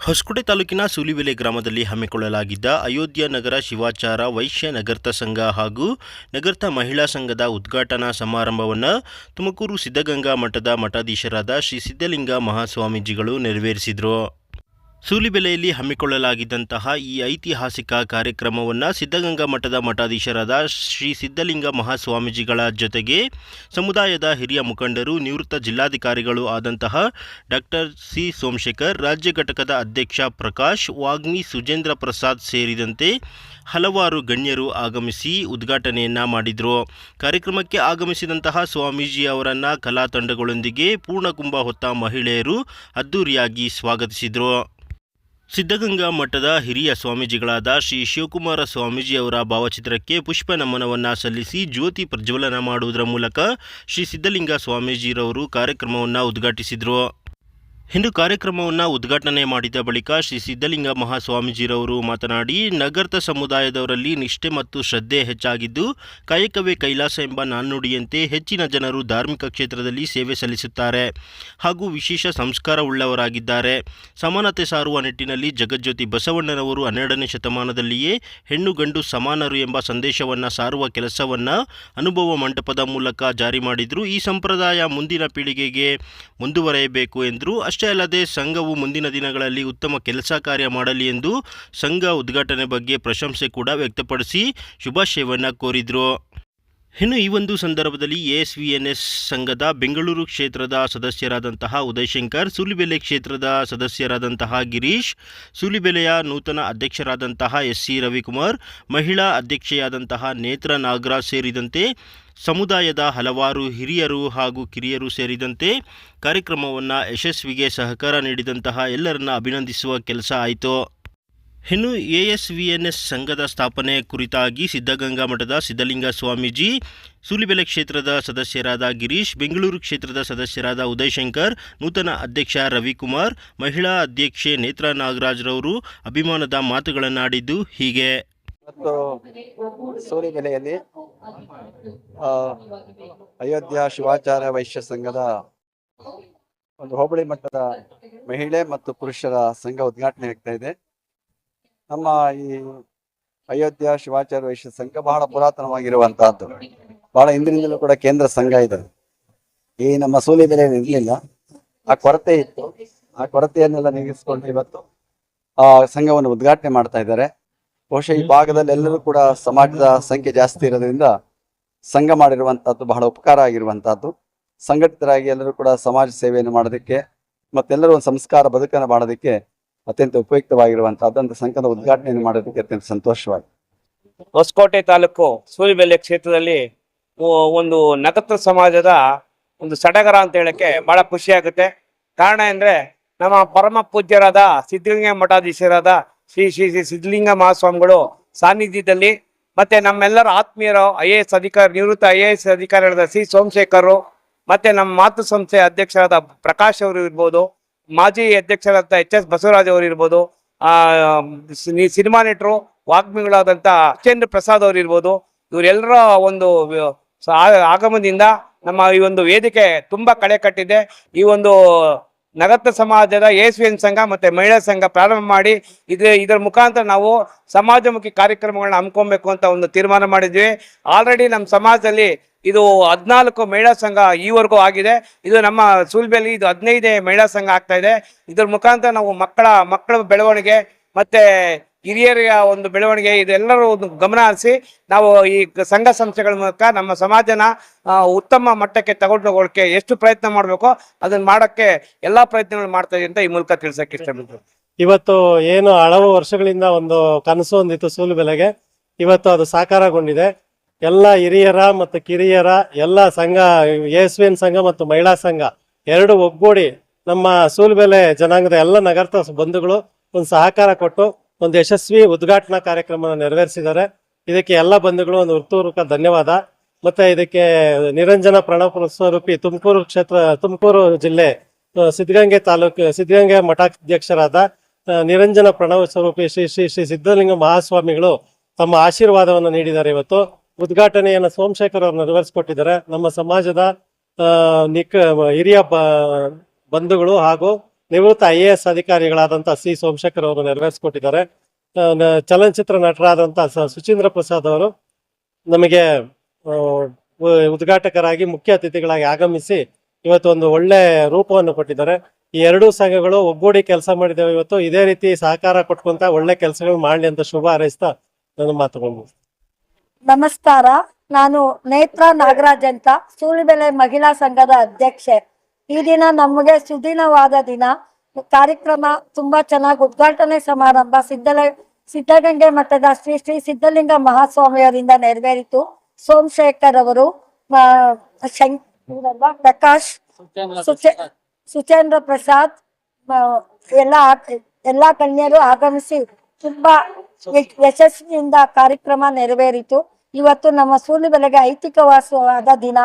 ಹೊಸಕೋಟೆ ತಾಲೂಕಿನ ಸೂಲಿಬೆಲೆ ಗ್ರಾಮದಲ್ಲಿ ಹಮ್ಮಿಕೊಳ್ಳಲಾಗಿದ್ದ ಅಯೋಧ್ಯ ನಗರ ಶಿವಾಚಾರ ವೈಶ್ಯ ನಗರ್ತ ಸಂಘ ಹಾಗೂ ನಗರ್ತ ಮಹಿಳಾ ಸಂಘದ ಉದ್ಘಾಟನಾ ಸಮಾರಂಭವನ್ನು ತುಮಕೂರು ಸಿದ್ಧಗಂಗಾ ಮಠದ ಮಠಾಧೀಶರಾದ ಶ್ರೀ ಸಿದ್ಧಲಿಂಗ ಮಹಾಸ್ವಾಮೀಜಿಗಳು ನೆರವೇರಿಸಿದರು. ಸೂಲಿಬೆಲೆಯಲ್ಲಿ ಹಮ್ಮಿಕೊಳ್ಳಲಾಗಿದ್ದಂತಹ ಈ ಐತಿಹಾಸಿಕ ಕಾರ್ಯಕ್ರಮವನ್ನು ಸಿದ್ಧಗಂಗಾ ಮಠದ ಮಠಾಧೀಶರಾದ ಶ್ರೀ ಸಿದ್ಧಲಿಂಗ ಮಹಾಸ್ವಾಮೀಜಿಗಳ ಜೊತೆಗೆ ಸಮುದಾಯದ ಹಿರಿಯ ಮುಖಂಡರು, ನಿವೃತ್ತ ಜಿಲ್ಲಾಧಿಕಾರಿಗಳು ಆದಂತಹ ಡಾಕ್ಟರ್ ಸಿ ಸೋಮಶೇಖರ್, ರಾಜ್ಯ ಘಟಕದ ಅಧ್ಯಕ್ಷ ಪ್ರಕಾಶ್, ವಾಗ್ಮಿ ಸುಜೇಂದ್ರ ಪ್ರಸಾದ್ ಸೇರಿದಂತೆ ಹಲವಾರು ಗಣ್ಯರು ಆಗಮಿಸಿ ಉದ್ಘಾಟನೆಯನ್ನ ಮಾಡಿದರು. ಕಾರ್ಯಕ್ರಮಕ್ಕೆ ಆಗಮಿಸಿದಂತಹ ಸ್ವಾಮೀಜಿ ಅವರನ್ನ ಕಲಾ ತಂಡಗಳೊಂದಿಗೆ ಪೂರ್ಣಕುಂಭ ಹೊತ್ತ ಮಹಿಳೆಯರು ಅದ್ದೂರಿಯಾಗಿ ಸ್ವಾಗತಿಸಿದರು. ಸಿದ್ಧಗಂಗಾ ಮಠದ ಹಿರಿಯ ಸ್ವಾಮೀಜಿಗಳಾದ ಶ್ರೀ ಶಿವಕುಮಾರ ಸ್ವಾಮೀಜಿಯವರ ಭಾವಚಿತ್ರಕ್ಕೆ ಪುಷ್ಪ ನಮನವನ್ನು ಸಲ್ಲಿಸಿ ಜ್ಯೋತಿ ಪ್ರಜ್ವಲನ ಮಾಡುವುದರ ಮೂಲಕ ಶ್ರೀ ಸಿದ್ಧಲಿಂಗ ಸ್ವಾಮೀಜಿರವರು ಕಾರ್ಯಕ್ರಮವನ್ನು ಉದ್ಘಾಟಿಸಿದರು. ಇನ್ನು ಕಾರ್ಯಕ್ರಮವನ್ನು ಉದ್ಘಾಟನೆ ಮಾಡಿದ ಬಳಿಕ ಶ್ರೀ ಸಿದ್ಧಲಿಂಗ ಮಹಾಸ್ವಾಮೀಜಿರವರು ಮಾತನಾಡಿ, ನಗರದ ಸಮುದಾಯದವರಲ್ಲಿ ನಿಷ್ಠೆ ಮತ್ತು ಶ್ರದ್ಧೆ ಹೆಚ್ಚಾಗಿದ್ದು, ಕಾಯಕವೇ ಕೈಲಾಸ ಎಂಬ ನಾಣ್ಣುಡಿಯಂತೆ ಹೆಚ್ಚಿನ ಜನರು ಧಾರ್ಮಿಕ ಕ್ಷೇತ್ರದಲ್ಲಿ ಸೇವೆ ಸಲ್ಲಿಸುತ್ತಾರೆ ಹಾಗೂ ವಿಶೇಷ ಸಂಸ್ಕಾರ ಉಳ್ಳವರಾಗಿದ್ದಾರೆ. ಸಮಾನತೆ ಸಾರುವ ನಿಟ್ಟಿನಲ್ಲಿ ಜಗಜ್ಯೋತಿ ಬಸವಣ್ಣನವರು ಹನ್ನೆರಡನೇ ಶತಮಾನದಲ್ಲಿಯೇ ಹೆಣ್ಣು ಗಂಡು ಸಮಾನರು ಎಂಬ ಸಂದೇಶವನ್ನು ಸಾರುವ ಕೆಲಸವನ್ನು ಅನುಭವ ಮಂಟಪದ ಮೂಲಕ ಜಾರಿ ಮಾಡಿದರು. ಈ ಸಂಪ್ರದಾಯ ಮುಂದಿನ ಪೀಳಿಗೆಗೆ ಮುಂದುವರೆಯಬೇಕು ಎಂದರು. ಅಷ್ಟೇ ಅಲ್ಲದೆ ಸಂಘವು ಮುಂದಿನ ದಿನಗಳಲ್ಲಿ ಉತ್ತಮ ಕೆಲಸ ಕಾರ್ಯ ಮಾಡಲಿ ಎಂದು ಸಂಘ ಉದ್ಘಾಟನೆ ಬಗ್ಗೆ ಪ್ರಶಂಸೆ ಕೂಡ ವ್ಯಕ್ತಪಡಿಸಿ ಶುಭಾಶಯವನ್ನು ಕೋರಿದರು. ಇನ್ನು ಈ ಒಂದು ಸಂದರ್ಭದಲ್ಲಿ ಎಸ್ ಸಂಘದ ಬೆಂಗಳೂರು ಕ್ಷೇತ್ರದ ಸದಸ್ಯರಾದಂತಹ ಉದಯಶಂಕರ್, ಸೂಲಿಬೆಲೆ ಕ್ಷೇತ್ರದ ಸದಸ್ಯರಾದಂತಹ ಗಿರೀಶ್, ಸೂಲಿಬೆಲೆಯ ನೂತನ ಅಧ್ಯಕ್ಷರಾದಂತಹ ಎಸ್ ಸಿ ರವಿಕುಮಾರ್, ಮಹಿಳಾ ಅಧ್ಯಕ್ಷೆಯಾದಂತಹ ನೇತ್ರ ನಾಗರಾಜ್ ಸೇರಿದಂತೆ ಸಮುದಾಯದ ಹಲವಾರು ಹಿರಿಯರು ಹಾಗೂ ಕಿರಿಯರು ಸೇರಿದಂತೆ ಕಾರ್ಯಕ್ರಮವನ್ನು ಯಶಸ್ವಿಗೆ ಸಹಕಾರ ನೀಡಿದಂತಹ ಎಲ್ಲರನ್ನ ಅಭಿನಂದಿಸುವ ಕೆಲಸ ಆಯಿತು. ಇನ್ನು ಎ ವಿ ಎನ್ ಎಸ್ ಸಂಘದ ಸ್ಥಾಪನೆ ಕುರಿತಾಗಿ ಸಿದ್ಧಗಂಗಾ ಮಠದ ಸಿದ್ಧಲಿಂಗ ಸ್ವಾಮೀಜಿ ಸೂಲಿಬೆಲೆ ಕ್ಷೇತ್ರದ ಸದಸ್ಯರಾದ ಗಿರೀಶ್, ಬೆಂಗಳೂರು ಕ್ಷೇತ್ರದ ಸದಸ್ಯರಾದ ಉದಯಶಂಕರ್, ನೂತನ ಅಧ್ಯಕ್ಷ ರವಿಕುಮಾರ್, ಮಹಿಳಾ ಅಧ್ಯಕ್ಷೆ ನೇತ್ರಾ ನಾಗರಾಜ್ರವರು ಅಭಿಮಾನದ ಮಾತುಗಳನ್ನಾಡಿದ್ದು ಹೀಗೆ. ಮತ್ತು ಸೂಲಿಬೆಲೆಯಲ್ಲಿ ಅಯೋಧ್ಯ ಶಿವಾಚಾರ ವೈಶ್ಯ ಸಂಘದ ಒಂದು ಹೋಬಳಿ ಮಟ್ಟದ ಮಹಿಳೆ ಮತ್ತು ಪುರುಷರ ಸಂಘ ಉದ್ಘಾಟನೆ ಆಗ್ತಾ ಇದೆ. ನಮ್ಮ ಈ ಅಯೋಧ್ಯ ಶಿವಾಚಾರ್ಯ ವೈಶ್ಯ ಸಂಘ ಬಹಳ ಪುರಾತನವಾಗಿರುವಂತಹದ್ದು. ಬಹಳ ಹಿಂದಿನಿಂದಲೂ ಕೂಡ ಕೇಂದ್ರ ಸಂಘ ಇದೆ ಈ ನಮ್ಮ ಸೂಲಿಬೆಲೆಯಲ್ಲಿ ಇರಲಿಲ್ಲ. ಆ ಕೊರತೆ ಇತ್ತು. ಆ ಕೊರತೆಯನ್ನೆಲ್ಲ ನೀಗಿಸಿಕೊಂಡು ಇವತ್ತು ಆ ಸಂಘವನ್ನು ಉದ್ಘಾಟನೆ ಮಾಡ್ತಾ ಇದ್ದಾರೆ. ಬಹುಶಃ ಈ ಭಾಗದಲ್ಲಿ ಎಲ್ಲರೂ ಕೂಡ ಸಮಾಜದ ಸಂಖ್ಯೆ ಜಾಸ್ತಿ ಇರೋದ್ರಿಂದ ಸಂಘ ಮಾಡಿರುವಂತಹದ್ದು ಬಹಳ ಉಪಕಾರ ಆಗಿರುವಂತಹದ್ದು. ಸಂಘಟಿತರಾಗಿ ಎಲ್ಲರೂ ಕೂಡ ಸಮಾಜ ಸೇವೆಯನ್ನು ಮಾಡೋದಕ್ಕೆ ಮತ್ತೆಲ್ಲರೂ ಒಂದು ಸಂಸ್ಕಾರ ಬದುಕನ್ನು ಮಾಡೋದಕ್ಕೆ ಅತ್ಯಂತ ಉಪಯುಕ್ತವಾಗಿರುವಂತಹದ್ದು ಸಂಘದ ಉದ್ಘಾಟನೆಯನ್ನು ಮಾಡೋದಕ್ಕೆ ಅತ್ಯಂತ ಸಂತೋಷವಾಗಿದೆ ಹೊಸಕೋಟೆ ತಾಲೂಕು ಸೂರಿಬೆಲೆ ಕ್ಷೇತ್ರದಲ್ಲಿ ಒಂದು ನಕತ್ರ ಸಮಾಜದ ಒಂದು ಸಡಗರ ಅಂತ ಹೇಳಕ್ಕೆ ಬಹಳ ಖುಷಿ ಆಗುತ್ತೆ. ಕಾರಣ ಅಂದ್ರೆ ನಮ್ಮ ಪರಮ ಪೂಜ್ಯರಾದ ಸಿದ್ಧಲಿಂಗ ಮಠಾಧೀಶರಾದ ಶ್ರೀ ಶ್ರೀ ಶ್ರೀ ಸಿದ್ಧಲಿಂಗ ಮಹಾಸ್ವಾಮಿಗಳು ಸಾನ್ನಿಧ್ಯದಲ್ಲಿ ಮತ್ತೆ ನಮ್ಮೆಲ್ಲರ ಆತ್ಮೀಯರು, ಐ ಎ ಎಸ್ ಅಧಿಕಾರಿ, ನಿವೃತ್ತ ಐ ಎ ಎಸ್ ಅಧಿಕಾರಿಗಳಾದ ಸಿ ಸೋಮಶೇಖರ್ ಮತ್ತೆ ನಮ್ಮ ಮಾತೃ ಸಂಸ್ಥೆ ಅಧ್ಯಕ್ಷರಾದ ಪ್ರಕಾಶ್ ಅವರು ಇರ್ಬೋದು. ಮಾಜಿ ಅಧ್ಯಕ್ಷರಾದಂಥ ಎಚ್ ಎಸ್ ಬಸವರಾಜ್ ಅವರು ಇರ್ಬೋದು, ಆ ಸಿನಿಮಾ ನಟರು ವಾಗ್ಮಿಗಳಾದಂಥ ಅಚೇಂದ್ರ ಪ್ರಸಾದ್ ಅವರು ಇರ್ಬೋದು ಇವರೆಲ್ಲರ ಒಂದು ಆಗಮನದಿಂದ ನಮ್ಮ ಈ ಒಂದು ವೇದಿಕೆ ತುಂಬಾ ಕಳೆ ಕಟ್ಟಿದೆ. ಈ ಒಂದು ನಗತ್ತ ಸಮಾಜದ ಎಸ್ವಿಎನ್ ಎನ್ ಸಂಘ ಮತ್ತೆ ಮಹಿಳಾ ಸಂಘ ಪ್ರಾರಂಭ ಮಾಡಿ ಇದ್ರ ಇದರ ಮುಖಾಂತರ ನಾವು ಸಮಾಜಮುಖಿ ಕಾರ್ಯಕ್ರಮಗಳನ್ನ ಹಮ್ಮಿಕೊಬೇಕು ಅಂತ ಒಂದು ತೀರ್ಮಾನ ಮಾಡಿದ್ವಿ. ಆಲ್ರೆಡಿ ನಮ್ಮ ಸಮಾಜದಲ್ಲಿ ಇದು ಹದಿನಾಲ್ಕು ಮಹಿಳಾ ಸಂಘ ಈವರೆಗೂ ಆಗಿದೆ. ಇದು ನಮ್ಮ ಸೂಲ್ಬೆಯಲ್ಲಿ ಇದು ಹದಿನೈದೇ ಮಹಿಳಾ ಸಂಘ ಆಗ್ತಾ ಇದೆ. ಇದ್ರ ಮುಖಾಂತರ ನಾವು ಮಕ್ಕಳ ಮಕ್ಕಳ ಬೆಳವಣಿಗೆ ಮತ್ತೆ ಹಿರಿಯರ ಒಂದು ಬೆಳವಣಿಗೆ, ಇದೆಲ್ಲರೂ ಒಂದು ಗಮನ ಹರಿಸಿ ನಾವು ಈ ಸಂಘ ಸಂಸ್ಥೆಗಳ ಮೂಲಕ ನಮ್ಮ ಸಮಾಜನ ಉತ್ತಮ ಮಟ್ಟಕ್ಕೆ ತಗೊಂಡು ಎಷ್ಟು ಪ್ರಯತ್ನ ಮಾಡಬೇಕೋ ಅದನ್ನ ಮಾಡೋಕ್ಕೆ ಎಲ್ಲಾ ಪ್ರಯತ್ನಗಳು ಮಾಡ್ತಾ ಇದೆ ಅಂತ ಈ ಮೂಲಕ ತಿಳ್ಸಕ್ಕೆ ಇಷ್ಟಪಡ್ತೀನಿ. ಇವತ್ತು ಏನು ಹಲವು ವರ್ಷಗಳಿಂದ ಒಂದು ಕನಸು ಒಂದಿತ್ತು ಸೂಲು ಬೆಲೆಗೆ. ಇವತ್ತು ಅದು ಸಾಕಾರಗೊಂಡಿದೆ. ಎಲ್ಲ ಹಿರಿಯರ ಮತ್ತು ಕಿರಿಯರ, ಎಲ್ಲ ಸಂಘ ಎನ್ ಸಂಘ ಮತ್ತು ಮಹಿಳಾ ಸಂಘ ಎರಡು ಒಗ್ಗೂಡಿ ನಮ್ಮ ಸೂಲು ಬೆಲೆ ಜನಾಂಗದ ಎಲ್ಲ ನಗರದ ಬಂಧುಗಳು ಒಂದು ಸಹಕಾರ ಕೊಟ್ಟು ಒಂದು ಯಶಸ್ವಿ ಉದ್ಘಾಟನಾ ಕಾರ್ಯಕ್ರಮ ನೆರವೇರಿಸಿದ್ದಾರೆ. ಇದಕ್ಕೆ ಎಲ್ಲ ಬಂಧುಗಳು ಒಂದು ಹೃತ್ಪೂರ್ವಕ ಧನ್ಯವಾದ. ಮತ್ತೆ ಇದಕ್ಕೆ ನಿರಂಜನ ಪ್ರಣವ ಸ್ವರೂಪಿ ತುಮಕೂರು ಕ್ಷೇತ್ರ, ತುಮಕೂರು ಜಿಲ್ಲೆ ಸಿದ್ಧಗಂಗೆ ತಾಲೂಕು, ಸಿದ್ಧಗಂಗೆ ಮಠಾಧ್ಯಕ್ಷರಾದ ನಿರಂಜನ ಪ್ರಣವ ಸ್ವರೂಪಿ ಶ್ರೀ ಶ್ರೀ ಶ್ರೀ ಸಿದ್ಧಲಿಂಗ ಮಹಾಸ್ವಾಮಿಗಳು ತಮ್ಮ ಆಶೀರ್ವಾದವನ್ನು ನೀಡಿದ್ದಾರೆ ಇವತ್ತು. ಉದ್ಘಾಟನೆಯನ್ನು ಸೋಮಶೇಖರ್ ಅವರು ನೆರವೇರಿಸಿಕೊಟ್ಟಿದ್ದಾರೆ. ನಮ್ಮ ಸಮಾಜದ ನಿಕ್, ಹಿರಿಯ ಬಂಧುಗಳು ಹಾಗೂ ನಿವೃತ್ತ ಐ ಎ ಎಸ್ ಅಧಿಕಾರಿಗಳಾದಂಥ ಸಿ ಸೋಮಶೇಖರ್ ಅವರು ನೆರವೇರಿಸಿಕೊಟ್ಟಿದ್ದಾರೆ. ಚಲನಚಿತ್ರ ನಟರಾದಂತಹ ಸುಚೀಂದ್ರ ಪ್ರಸಾದ್ ಅವರು ನಮಗೆ ಉದ್ಘಾಟಕರಾಗಿ ಮುಖ್ಯ ಅತಿಥಿಗಳಾಗಿ ಆಗಮಿಸಿ ಇವತ್ತು ಒಂದು ಒಳ್ಳೆ ರೂಪವನ್ನು ಕೊಟ್ಟಿದ್ದಾರೆ. ಈ ಎರಡೂ ಸಂಘಗಳು ಒಗ್ಗೂಡಿ ಕೆಲಸ ಮಾಡಿದ್ದೇವೆ ಇವತ್ತು. ಇದೇ ರೀತಿ ಸಹಕಾರ ಕೊಟ್ಕೊಂತ ಒಳ್ಳೆ ಕೆಲಸಗಳು ಮಾಡಲಿ ಅಂತ ಶುಭ ಹಾರೈಸ್ತಾ ನನ್ನ ಮಾತುಗಳು ನಮಸ್ಕಾರ. ನಾನು ನೇತ್ರ ನಾಗರಾಜ್ ಅಂತ ಸೂಳಿಬೆಲೆ ಮಹಿಳಾ ಸಂಘದ ಅಧ್ಯಕ್ಷೆ. ಈ ದಿನ ನಮಗೆ ಸುದಿನವಾದ ದಿನ. ಕಾರ್ಯಕ್ರಮ ತುಂಬಾ ಚೆನ್ನಾಗಿ ಉದ್ಘಾಟನೆ ಸಮಾರಂಭ ಸಿದ್ಧಲ ಸಿದ್ಧಗಂಗೆ ಮಠದ ಶ್ರೀ ಶ್ರೀ ಸಿದ್ಧಲಿಂಗ ಮಹಾಸ್ವಾಮಿಯವರಿಂದ ನೆರವೇರಿತು. ಸೋಮಶೇಖರ್ ಅವರು? ಪ್ರಕಾಶ್ ಸುಚೇ ಸುಚೇಂದ್ರ ಪ್ರಸಾದ್ ಎಲ್ಲ ಎಲ್ಲಾ ಗಣ್ಯರು ಆಗಮಿಸಿ ತುಂಬಾ ಯಶಸ್ವಿಯಿಂದ ಕಾರ್ಯಕ್ರಮ ನೆರವೇರಿತು. ಇವತ್ತು ನಮ್ಮ ಸೂಲಿಬೆಲೆಗೆ ಐತಿಕವಾಸವಾದ ದಿನ.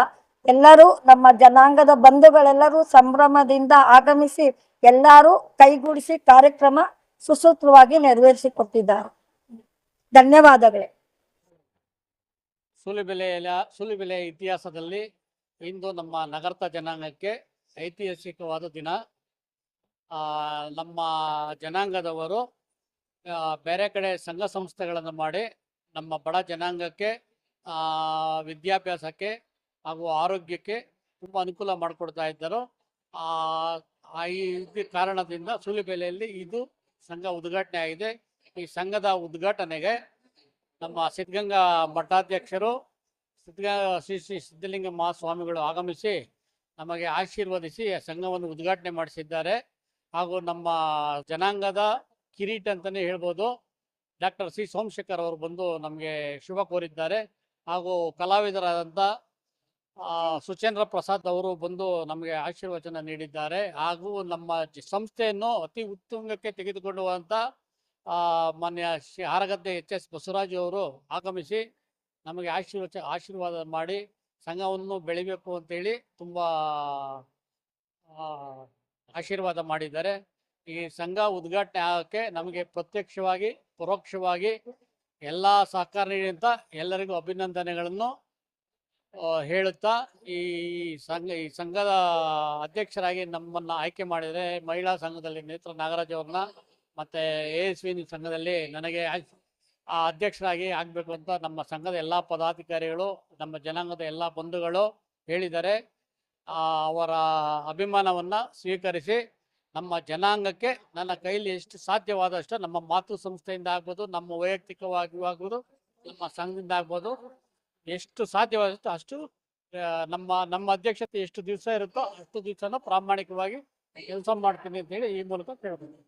ಎಲ್ಲರೂ ನಮ್ಮ ಜನಾಂಗದ ಬಂಧುಗಳೆಲ್ಲರೂ ಸಂಭ್ರಮದಿಂದ ಆಗಮಿಸಿ ಎಲ್ಲರೂ ಕೈಗೂಡಿಸಿ ಕಾರ್ಯಕ್ರಮ ಸುಸೂತ್ರವಾಗಿ ನೆರವೇರಿಸಿಕೊಟ್ಟಿದ್ದಾರೆ. ಧನ್ಯವಾದಗಳು. ಸುಲಿಬೆಲೆಯ ಸುಲಿಬೆಲೆಯ ಇತಿಹಾಸದಲ್ಲಿ ಇಂದು ನಮ್ಮ ನಗರದ ಜನಾಂಗಕ್ಕೆ ಐತಿಹಾಸಿಕವಾದ ದಿನ. ನಮ್ಮ ಜನಾಂಗದವರು ಬೇರೆ ಕಡೆ ಸಂಘ ಸಂಸ್ಥೆಗಳನ್ನು ಮಾಡಿ ನಮ್ಮ ಬಡ ಜನಾಂಗಕ್ಕೆ ವಿದ್ಯಾಭ್ಯಾಸಕ್ಕೆ ಹಾಗೂ ಆರೋಗ್ಯಕ್ಕೆ ತುಂಬ ಅನುಕೂಲ ಮಾಡಿಕೊಡ್ತಾ ಇದ್ದರು. ಈ ಕಾರಣದಿಂದ ಸೂಲಿಬೆಲೆಯಲ್ಲಿ ಇದು ಸಂಘ ಉದ್ಘಾಟನೆ ಆಗಿದೆ. ಈ ಸಂಘದ ಉದ್ಘಾಟನೆಗೆ ನಮ್ಮ ಸಿದ್ಧಗಂಗಾ ಮಠಾಧ್ಯಕ್ಷರು, ಸಿದ್ಧಗಂಗಾ ಶ್ರೀ ಶ್ರೀ ಸಿದ್ಧಲಿಂಗ ಮಹಾಸ್ವಾಮಿಗಳು ಆಗಮಿಸಿ ನಮಗೆ ಆಶೀರ್ವದಿಸಿ ಸಂಘವನ್ನು ಉದ್ಘಾಟನೆ ಮಾಡಿಸಿದ್ದಾರೆ. ಹಾಗೂ ನಮ್ಮ ಜನಾಂಗದ ಕಿರೀಟ ಅಂತಲೇ ಹೇಳ್ಬೋದು. ಡಾಕ್ಟರ್ ಸಿ ಸೋಮಶೇಖರ್ ಅವರು ಬಂದು ನಮಗೆ ಶುಭ ಕೋರಿದ್ದಾರೆ. ಹಾಗೂ ಕಲಾವಿದರಾದಂಥ ಸುಚೇಂದ್ರ ಪ್ರಸಾದ್ ಅವರು ಬಂದು ನಮಗೆ ಆಶೀರ್ವಚನ ನೀಡಿದ್ದಾರೆ. ಹಾಗೂ ನಮ್ಮ ಸಂಸ್ಥೆಯನ್ನು ಅತಿ ಉತ್ತುಂಗಕ್ಕೆ ಆ, ಮಾನ್ಯ ಶ್ರೀ ಹಾರಗದ್ದೆ ಎಚ್ ಎಸ್ ಬಸವರಾಜು ಅವರು ಆಗಮಿಸಿ ನಮಗೆ ಆಶೀರ್ವಚ ಆಶೀರ್ವಾದ ಮಾಡಿ ಸಂಘವನ್ನು ಬೆಳಿಬೇಕು ಅಂತೇಳಿ ತುಂಬ ಆಶೀರ್ವಾದ ಮಾಡಿದ್ದಾರೆ. ಈ ಸಂಘ ಉದ್ಘಾಟನೆ ಆಗೋಕ್ಕೆ ನಮಗೆ ಪ್ರತ್ಯಕ್ಷವಾಗಿ ಪರೋಕ್ಷವಾಗಿ ಎಲ್ಲ ಸಹಕಾರ ನೀಡಿದಂಥ ಎಲ್ಲರಿಗೂ ಅಭಿನಂದನೆಗಳನ್ನು ಹೇಳುತ್ತಾ, ಈ ಸಂಘ, ಈ ಸಂಘದ ಅಧ್ಯಕ್ಷರಾಗಿ ನಮ್ಮನ್ನು ಆಯ್ಕೆ ಮಾಡಿದರೆ ಮಹಿಳಾ ಸಂಘದಲ್ಲಿ ನೇತ್ರ ನಾಗರಾಜ್ ಅವ್ರನ್ನ ಮತ್ತು ಎ ಎಸ್ ವಿ ಸಂಘದಲ್ಲಿ ನನಗೆ ಆ ಅಧ್ಯಕ್ಷರಾಗಿ ಆಗಬೇಕು ಅಂತ ನಮ್ಮ ಸಂಘದ ಎಲ್ಲ ಪದಾಧಿಕಾರಿಗಳು, ನಮ್ಮ ಜನಾಂಗದ ಎಲ್ಲ ಬಂಧುಗಳು ಹೇಳಿದರೆ ಅವರ ಅಭಿಮಾನವನ್ನು ಸ್ವೀಕರಿಸಿ ನಮ್ಮ ಜನಾಂಗಕ್ಕೆ ನನ್ನ ಕೈಲಿ ಎಷ್ಟು ಸಾಧ್ಯವಾದಷ್ಟು ನಮ್ಮ ಮಾತೃ ಸಂಸ್ಥೆಯಿಂದ ಆಗ್ಬೋದು, ನಮ್ಮ ವೈಯಕ್ತಿಕವಾಗಿ ಆಗ್ಬೋದು, ನಮ್ಮ ಸಂಘದಿಂದ ಆಗ್ಬೋದು ಎಷ್ಟು ಸಾಧ್ಯವಾಗುತ್ತೆ ಅಷ್ಟು ನಮ್ಮ ನಮ್ಮ ಅಧ್ಯಕ್ಷತೆ ಎಷ್ಟು ದಿವಸ ಇರುತ್ತೋ ಅಷ್ಟು ದಿವಸನ ಪ್ರಾಮಾಣಿಕವಾಗಿ ಕೆಲಸ ಮಾಡ್ತೀನಿ ಅಂತ ಹೇಳಿ ಈ ಮೂಲಕ ಕೇಳ್ಬೋದು.